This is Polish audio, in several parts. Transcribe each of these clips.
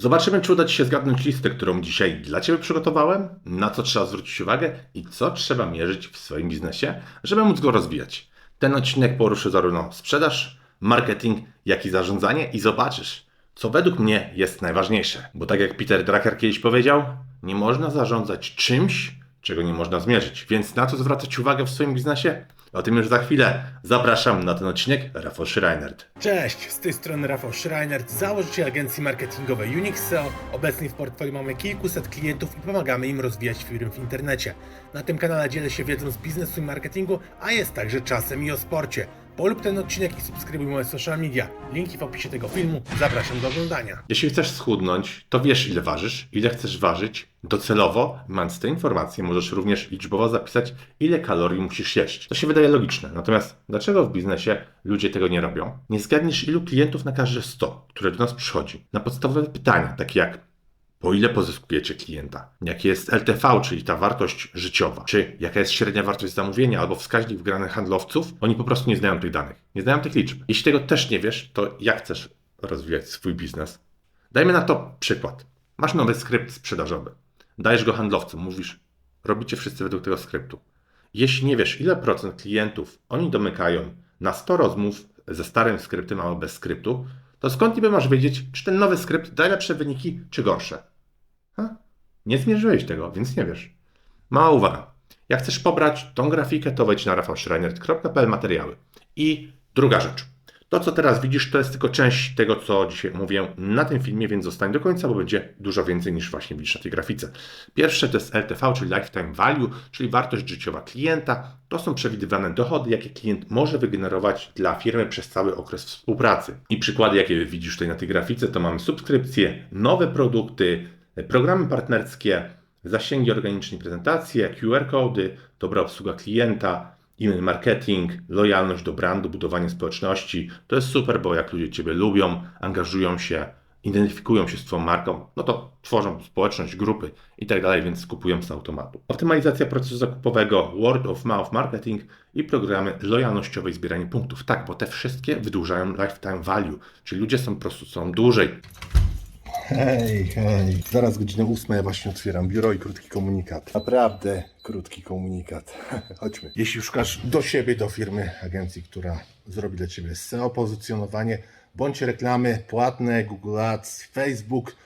Zobaczymy, czy uda Ci się zgadnąć listę, którą dzisiaj dla Ciebie przygotowałem, na co trzeba zwrócić uwagę i co trzeba mierzyć w swoim biznesie, żeby móc go rozwijać. Ten odcinek poruszy zarówno sprzedaż, marketing, jak i zarządzanie i zobaczysz, co według mnie jest najważniejsze. Bo tak jak Peter Drucker kiedyś powiedział, nie można zarządzać czymś, czego nie można zmierzyć. Więc na co zwracać uwagę w swoim biznesie? O tym już za chwilę. Zapraszam na ten odcinek, Rafał Schreinert. Cześć, z tej strony Rafał Schreinert, założyciel agencji marketingowej Unix SEO. Obecnie w portfolio mamy kilkuset klientów i pomagamy im rozwijać firmy w internecie. Na tym kanale dzielę się wiedzą z biznesu i marketingu, a jest także czasem i o sporcie. Polub ten odcinek i subskrybuj moje social media. Linki w opisie tego filmu. Zapraszam do oglądania. Jeśli chcesz schudnąć, to wiesz ile ważysz, ile chcesz ważyć. Docelowo, mając te informacje, możesz również liczbowo zapisać, ile kalorii musisz jeść. To się wydaje logiczne. Natomiast dlaczego w biznesie ludzie tego nie robią? Nie zgadniesz, ilu klientów na każde 100, które do nas przychodzi. Na podstawowe pytania, takie jak po ile pozyskujecie klienta? Jakie jest LTV, czyli ta wartość życiowa? Czy jaka jest średnia wartość zamówienia albo wskaźnik wygranych handlowców? Oni po prostu nie znają tych danych, nie znają tych liczb. Jeśli tego też nie wiesz, to jak chcesz rozwijać swój biznes? Dajmy na to przykład. Masz nowy skrypt sprzedażowy. Dajesz go handlowcom, mówisz, robicie wszyscy według tego skryptu. Jeśli nie wiesz, ile procent klientów oni domykają na 100 rozmów ze starym skryptem albo bez skryptu, to skąd niby masz wiedzieć, czy ten nowy skrypt daje lepsze wyniki, czy gorsze? Nie zmierzyłeś tego, więc nie wiesz. Mała uwaga. Jak chcesz pobrać tą grafikę, to wejdź na rafałschreiner.pl materiały. I druga rzecz. To, co teraz widzisz, to jest tylko część tego, co dzisiaj mówię na tym filmie, więc zostań do końca, bo będzie dużo więcej niż właśnie widzisz na tej grafice. Pierwsze to jest LTV, czyli Lifetime Value, czyli wartość życiowa klienta. To są przewidywane dochody, jakie klient może wygenerować dla firmy przez cały okres współpracy. I przykłady, jakie widzisz tutaj na tej grafice, to mamy subskrypcje, nowe produkty, programy partnerskie, zasięgi organiczne, prezentacje, QR-kody, dobra obsługa klienta, e-mail marketing, lojalność do brandu, budowanie społeczności. To jest super, bo jak ludzie Ciebie lubią, angażują się, identyfikują się z Twoją marką, no to tworzą społeczność, grupy i tak dalej, więc kupują z automatu. Optymalizacja procesu zakupowego, word of mouth marketing i programy lojalnościowe i zbieranie punktów. Tak, bo te wszystkie wydłużają lifetime value, czyli ludzie są po prostu są dłużej. Hej, hej. Zaraz godzina ósma, ja właśnie otwieram biuro i krótki komunikat. Naprawdę krótki komunikat. Chodźmy. Jeśli szukasz do siebie, do firmy, agencji, która zrobi dla Ciebie SEO, pozycjonowanie, bądź reklamy płatne, Google Ads, Facebook,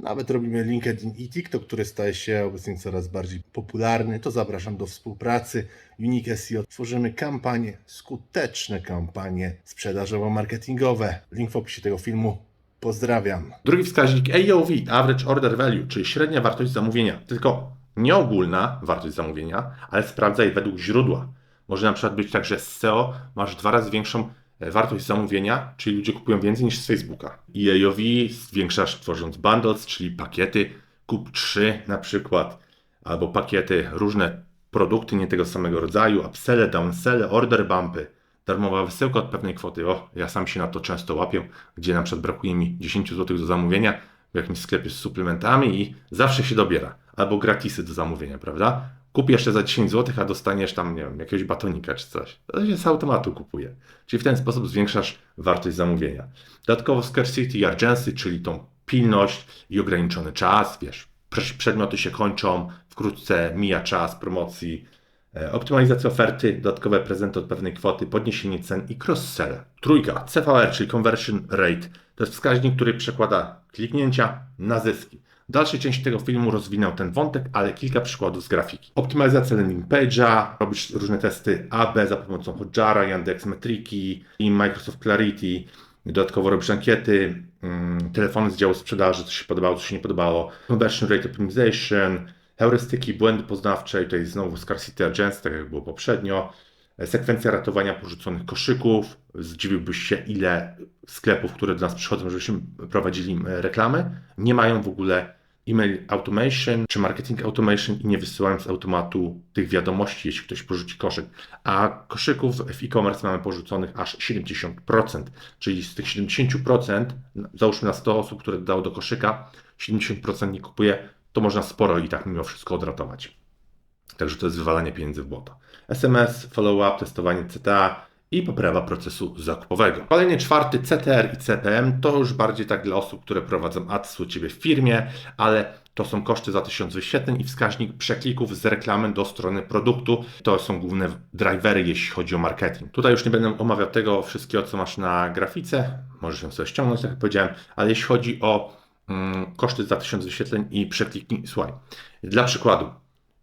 nawet robimy LinkedIn i TikTok, który staje się obecnie coraz bardziej popularny, to zapraszam do współpracy. Unique SEO. Tworzymy kampanie, skuteczne kampanie sprzedażowo-marketingowe. Link w opisie tego filmu. Pozdrawiam. Drugi wskaźnik AOV, Average Order Value, czyli średnia wartość zamówienia. Tylko nie ogólna wartość zamówienia, ale sprawdzaj według źródła. Może na przykład być tak, że z SEO masz dwa razy większą e, wartość zamówienia, czyli ludzie kupują więcej niż z Facebooka. I AOV zwiększasz tworząc bundles, czyli pakiety, kup 3 na przykład, albo pakiety, różne produkty nie tego samego rodzaju, upselle, downselle, order bumpy darmowa wysyłka od pewnej kwoty. O, ja sam się na to często łapię, gdzie na przykład brakuje mi 10 zł do zamówienia w jakimś sklepie z suplementami i zawsze się dobiera. Albo gratisy do zamówienia, prawda? Kup jeszcze za 10 zł, a dostaniesz tam, nie wiem, jakiegoś batonika czy coś. To się z automatu kupuje. Czyli w ten sposób zwiększasz wartość zamówienia. Dodatkowo scarcity i urgency, czyli tą pilność i ograniczony czas, wiesz, przedmioty się kończą, wkrótce mija czas promocji, optymalizacja oferty, dodatkowe prezenty od pewnej kwoty, podniesienie cen i cross-sell. Trójka, CVR, czyli Conversion Rate. To jest wskaźnik, który przekłada kliknięcia na zyski. W dalszej części tego filmu rozwinę ten wątek, ale kilka przykładów z grafiki. Optymalizacja landing page'a, robisz różne testy AB za pomocą Hotjara, Yandex Metriki i Microsoft Clarity. Dodatkowo robisz ankiety, mm, telefony z działu sprzedaży, co się podobało, co się nie podobało. Conversion Rate Optimization, heurystyki, błędy poznawcze, i tutaj znowu scarcity agents, tak jak było poprzednio, sekwencja ratowania porzuconych koszyków, zdziwiłbyś się ile sklepów, które do nas przychodzą, żebyśmy prowadzili reklamy, nie mają w ogóle e-mail automation czy marketing automation i nie wysyłają z automatu tych wiadomości, jeśli ktoś porzuci koszyk. A koszyków w e-commerce mamy porzuconych aż 70%, czyli z tych 70%, załóżmy na 100 osób, które dało do koszyka, 70% nie kupuje to można sporo i tak mimo wszystko odratować. Także to jest wywalanie pieniędzy w błoto. SMS, follow-up, testowanie CTA i poprawa procesu zakupowego. Kolejny czwarty CTR i CPM to już bardziej tak dla osób, które prowadzą ads u Ciebie w firmie, ale to są koszty za tysiąc wyświetleń i wskaźnik przeklików z reklamy do strony produktu. To są główne drivery, jeśli chodzi o marketing. Tutaj już nie będę omawiał tego wszystkiego, co masz na grafice. Możesz ją sobie ściągnąć, tak jak powiedziałem, ale jeśli chodzi o koszty za tysiąc wyświetleń i przekliki, słuchaj, dla przykładu,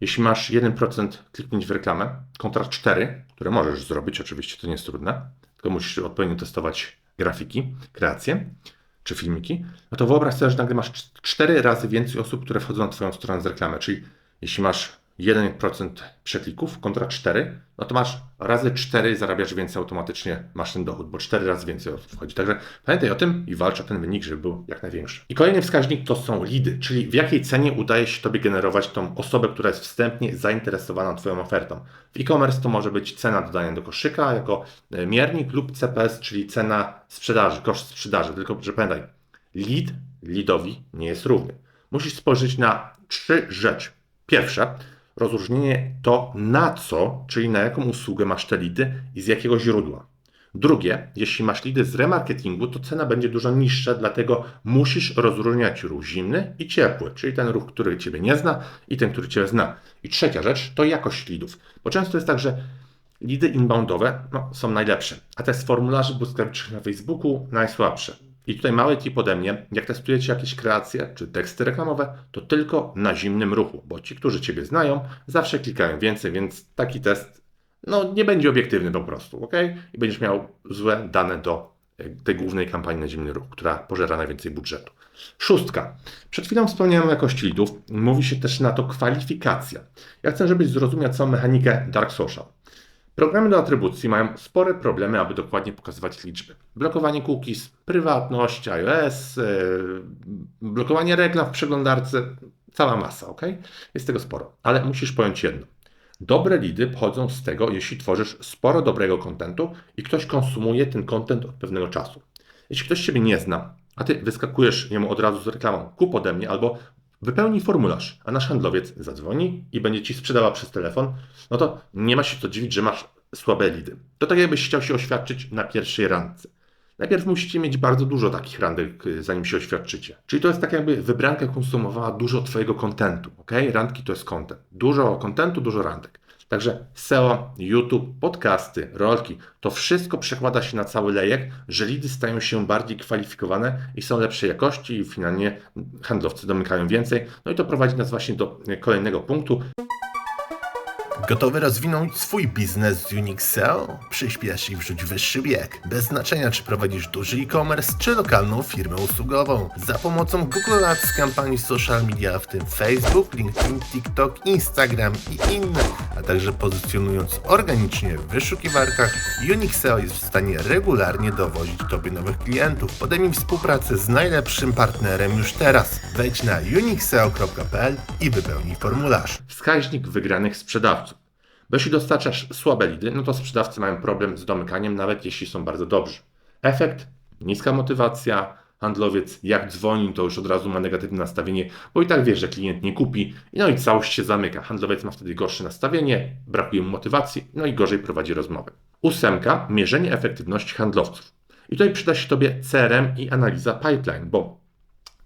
jeśli masz 1% kliknięć w reklamę kontra 4, które możesz zrobić, oczywiście to nie jest trudne, tylko musisz odpowiednio testować grafiki, kreacje czy filmiki, no to wyobraź sobie, że nagle masz 4 razy więcej osób, które wchodzą na Twoją stronę z reklamy. Czyli jeśli masz 1% przeklików kontra 4, no to masz razy 4 zarabiasz więcej automatycznie, masz ten dochód, bo 4 razy więcej osób wchodzi. Także pamiętaj o tym i walcz o ten wynik, żeby był jak największy. I kolejny wskaźnik to są lidy, czyli w jakiej cenie udaje się Tobie generować tą osobę, która jest wstępnie zainteresowana Twoją ofertą. W e-commerce to może być cena dodania do koszyka jako e, miernik lub CPS, czyli cena sprzedaży, koszt sprzedaży. Tylko, że pamiętaj, lead leadowi nie jest równy. Musisz spojrzeć na trzy rzeczy. Pierwsza, rozróżnienie to na co, czyli na jaką usługę masz te lidy i z jakiego źródła. Drugie, jeśli masz lidy z remarketingu, to cena będzie dużo niższa, dlatego musisz rozróżniać ruch zimny i ciepły, czyli ten ruch, który Ciebie nie zna i ten, który Ciebie zna. I trzecia rzecz to jakość lidów, bo często jest tak, że lidy inboundowe no, są najlepsze, a te z formularzy błyskawicznych na Facebooku najsłabsze. I tutaj mały tip ode mnie, jak testujecie jakieś kreacje czy teksty reklamowe, to tylko na zimnym ruchu, bo ci, którzy Ciebie znają, zawsze klikają więcej, więc taki test no, nie będzie obiektywny po prostu, ok? I będziesz miał złe dane do e, tej głównej kampanii na zimny ruch, która pożera najwięcej budżetu. Szóstka. Przed chwilą wspomniałem o jakości lidów. Mówi się też na to kwalifikacja. Ja chcę, żebyś zrozumiał całą mechanikę Dark Social. Programy do atrybucji mają spore problemy, aby dokładnie pokazywać liczby. Blokowanie cookies, prywatność, iOS, yy, blokowanie reklam w przeglądarce, cała masa, ok? Jest tego sporo. Ale musisz pojąć jedno. Dobre lidy pochodzą z tego, jeśli tworzysz sporo dobrego kontentu i ktoś konsumuje ten kontent od pewnego czasu. Jeśli ktoś Ciebie nie zna, a Ty wyskakujesz jemu od razu z reklamą, kup ode mnie albo wypełnij formularz, a nasz handlowiec zadzwoni i będzie Ci sprzedawał przez telefon, no to nie ma się co dziwić, że masz słabe lidy. To tak jakbyś chciał się oświadczyć na pierwszej randce. Najpierw musicie mieć bardzo dużo takich randek, y, zanim się oświadczycie. Czyli to jest tak jakby wybranka konsumowała dużo Twojego kontentu, ok? Randki to jest content. Dużo kontentu, dużo randek. Także SEO, YouTube, podcasty, rolki, to wszystko przekłada się na cały lejek, że lidy stają się bardziej kwalifikowane i są lepszej jakości i finalnie handlowcy domykają więcej. No i to prowadzi nas właśnie do y, kolejnego punktu, Gotowy rozwinąć swój biznes z Unix SEO? Przyspiesz i wrzuć wyższy bieg. Bez znaczenia, czy prowadzisz duży e-commerce, czy lokalną firmę usługową. Za pomocą Google Ads, kampanii social media, w tym Facebook, LinkedIn, TikTok, Instagram i inne, a także pozycjonując organicznie w wyszukiwarkach, Unix SEO jest w stanie regularnie dowozić Tobie nowych klientów. Podejmij współpracę z najlepszym partnerem już teraz. Wejdź na unixseo.pl i wypełnij formularz. wskaźnik wygranych sprzedawców. Bo jeśli dostarczasz słabe lidy, no to sprzedawcy mają problem z domykaniem, nawet jeśli są bardzo dobrzy. Efekt? Niska motywacja, handlowiec jak dzwoni, to już od razu ma negatywne nastawienie, bo i tak wie, że klient nie kupi, no i całość się zamyka. Handlowiec ma wtedy gorsze nastawienie, brakuje mu motywacji, no i gorzej prowadzi rozmowę. Ósemka, mierzenie efektywności handlowców. I tutaj przyda się Tobie CRM i analiza pipeline, bo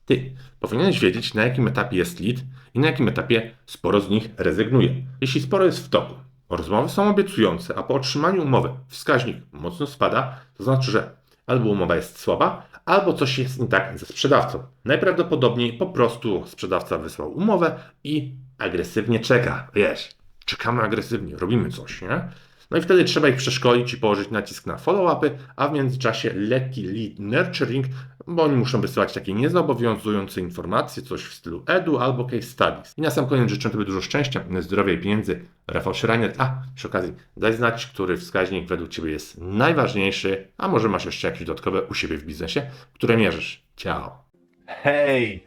ty powinieneś wiedzieć, na jakim etapie jest lead i na jakim etapie sporo z nich rezygnuje. Jeśli sporo jest w toku, rozmowy są obiecujące, a po otrzymaniu umowy wskaźnik mocno spada, to znaczy, że albo umowa jest słaba, albo coś jest nie tak ze sprzedawcą. Najprawdopodobniej po prostu sprzedawca wysłał umowę i agresywnie czeka. Wiesz, czekamy agresywnie, robimy coś, nie? No i wtedy trzeba ich przeszkolić i położyć nacisk na follow-upy, a w międzyczasie lekki lead nurturing, bo oni muszą wysyłać takie niezobowiązujące informacje, coś w stylu edu albo case studies. I na sam koniec życzę Tobie dużo szczęścia, zdrowia i pieniędzy. Rafał Schreiner. A, przy okazji, daj znać, który wskaźnik według Ciebie jest najważniejszy, a może masz jeszcze jakieś dodatkowe u siebie w biznesie, które mierzysz. Ciao. Hej,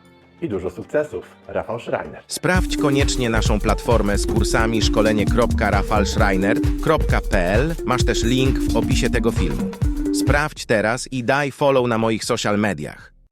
i dużo sukcesów. Rafał Schreiner. Sprawdź koniecznie naszą platformę z kursami szkolenie.rafalschreiner.pl. Masz też link w opisie tego filmu. Sprawdź teraz i daj follow na moich social mediach.